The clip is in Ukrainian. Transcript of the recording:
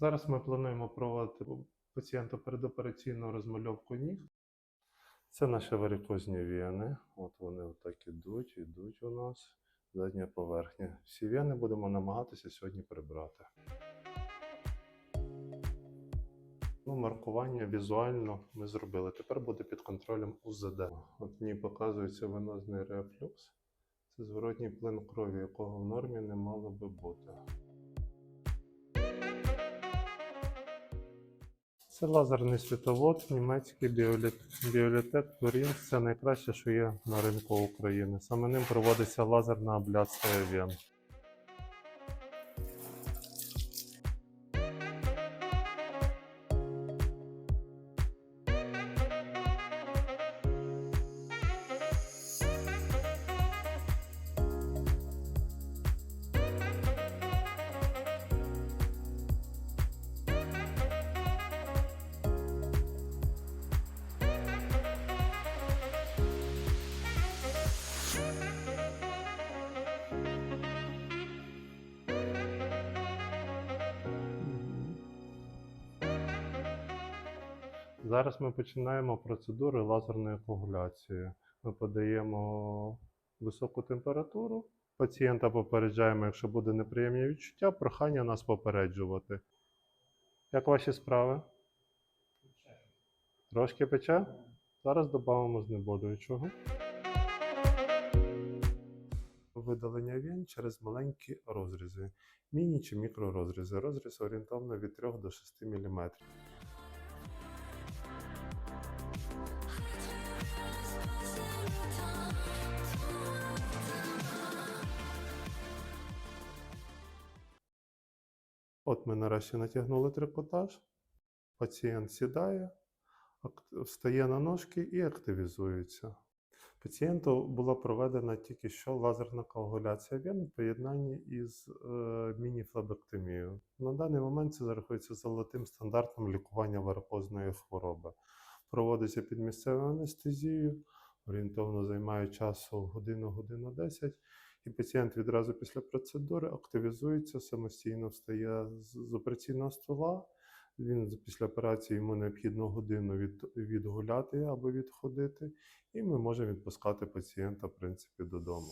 Зараз ми плануємо проводити у пацієнта передопераційну розмальовку ніг. Це наші варикозні вени. От вони отак ідуть, ідуть у нас. Задня поверхня. Всі вени будемо намагатися сьогодні прибрати. Ну, маркування візуально ми зробили. Тепер буде під контролем УЗД. От ній показується венозний рефлюкс. Це зворотній плин крові, якого в нормі не мало би бути. Це лазерний світовод, німецький біоліт- біолітек Турін. Це найкраще, що є на ринку України. Саме ним проводиться лазерна абляція вен. Зараз ми починаємо процедури лазерної коагуляції. Ми подаємо високу температуру. Пацієнта попереджаємо, якщо буде неприємні відчуття, прохання нас попереджувати. Як ваші справи? Трошки пече? Зараз додамо знеболюючого. Видалення вен через маленькі розрізи, міні чи мікророзрізи. Розріз орієнтовно від 3 до 6 мм. От ми нарешті натягнули трикотаж. Пацієнт сідає, встає на ножки і активізується. Пацієнту була проведена тільки що лазерна коагуляція вен у поєднанні із е, мініфлебектомією. На даний момент це зарахується золотим стандартом лікування варикозної хвороби. Проводиться під місцевою анестезією, орієнтовно займає часу годину-годину 10. І пацієнт відразу після процедури активізується, самостійно встає з, операційного стола. Він після операції йому необхідно годину від, відгуляти або відходити, і ми можемо відпускати пацієнта в принципі додому.